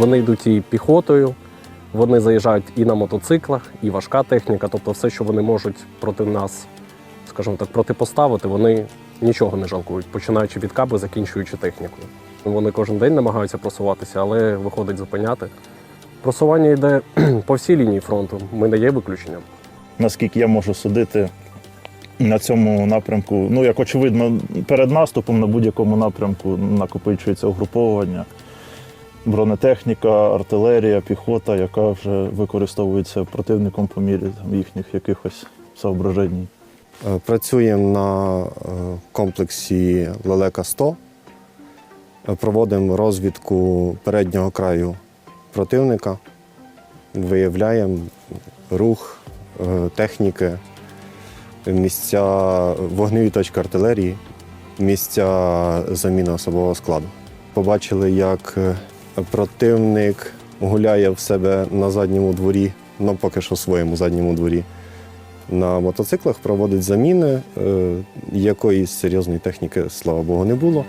Вони йдуть і піхотою, вони заїжджають і на мотоциклах, і важка техніка. Тобто все, що вони можуть проти нас, скажімо так, протипоставити, вони нічого не жалкують, починаючи від каби, закінчуючи технікою. Вони кожен день намагаються просуватися, але виходить зупиняти. Просування йде по всій лінії фронту. Ми не є виключенням. наскільки я можу судити на цьому напрямку. Ну, як очевидно, перед наступом на будь-якому напрямку накопичується угруповування, бронетехніка, артилерія, піхота, яка вже використовується противником по мірі там, їхніх якихось соображень. Е, Працюємо на е, комплексі Лелека 100. Е, Проводимо розвідку переднього краю противника, виявляємо рух техніки, місця вогневі точки артилерії, місця заміни особового складу. Побачили, як противник гуляє в себе на задньому дворі, ну поки що в своєму задньому дворі на мотоциклах проводить заміни. Е, Якоїсь серйозної техніки, слава Богу, не було.